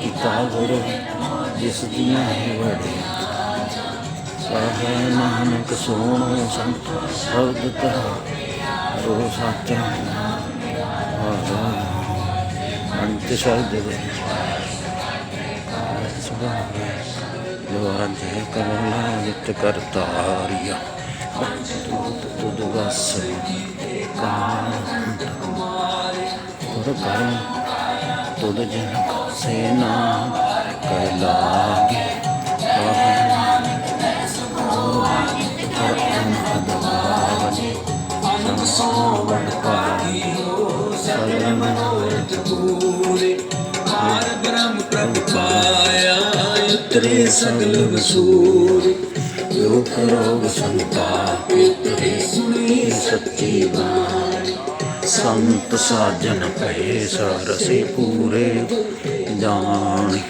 ਕੀਤਾ ਗੁਰ, ਜਿਸ ਦੀਆਂ ਵੜੇ ਸਾਹਿਬ ਨਾਨਕ ਸੋਹਣੋ ਸੰਤ ਸ਼ਬਦ ਤਰਾ ਸੋ ਸਾਚਾ ਅੰਤ ਸ਼ਬਦ ਦੇ ਸੁਭਾਵੇ ਦੁਆਰਾ ਜੇ ਕਰਨਾ ਨਿਤ ਕਰਤਾਰੀਆ। ਤੁਧ ਵਸ ਕਾਨ ਤੁਧ ਕਰਮ ਤੁਧ ਜਨ ਸੇਨਾ ਕੈ ਲਾਗੇ। ਸੰਸਾਵਣ ਪਾਈ ਬ੍ਰਹਮ ਪ੍ਰਭ ਪਾਇਆ ਉਤਰੇ ਸਗਲ ਵਸੂਰ ਲੋਕ ਰੋਗ ਸੰਤਾਪ ਸੁਣੀ ਸੱਚੀ ਬਾਣੀ। ਸੰਤ ਸਾਜਨ ਭਏ ਸਰਸੇ ਪੂਰੇ ਜਾਣੀ।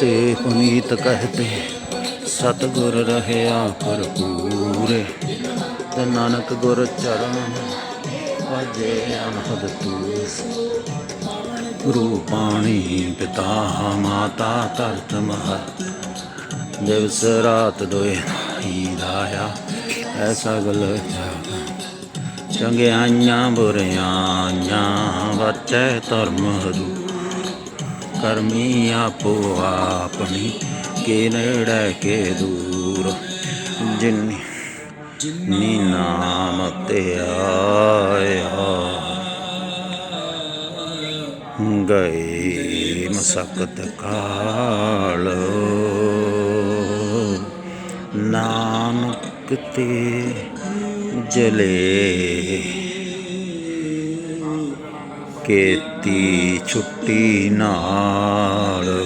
ਤੇ ਪੁਨੀਤ ਕਹਤੇ, ਸਤਗੁਰ ਰਹਿਆ ਭਰਪੂਰੇ। ਤੇ ਨਾਨਕ ਗੁਰ ਚਰਨ ਵਾਜੇ ਅਨਹਦ ਤੂਰ। ਗੁਰੂ ਪਾਣੀ ਪਿਤਾ ਮਾਤਾ ਧਰਤ ਮਹਤ। ਦਿਵਸ ਰਾਤ ਦੋਏ ਹੀ ਰਾਇਆ ਐਸਾ ਗਲ ਚੰਗਿਆਈਆਂ ਬੁਰਿਆਈਆਂ ਵਚੈ ਧਰਮ ਹਰੂ। ਕਰਮੀ ਆਪੋ ਆਪਣੀ ਕੇ ਨੇੜੇ ਕੇ ਦੂਰ। ਜਿਨੀ ਨੀ ਨਾਮ ਤੇ ਆਇਆ। ਗਏ ਮਸਕਤ ਕਾਲ। ਨਾਨਕ ਤੇ ਜਲੇ ਕੇਤੀ ਛੁੱਟੀ ਨਾਲ।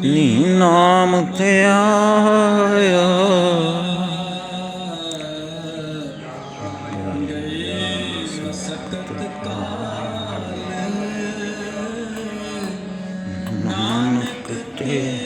ਨੀ ਨਾਮ ਤੇ ਆਇਆ। ਨਾਨਕ ਤੇ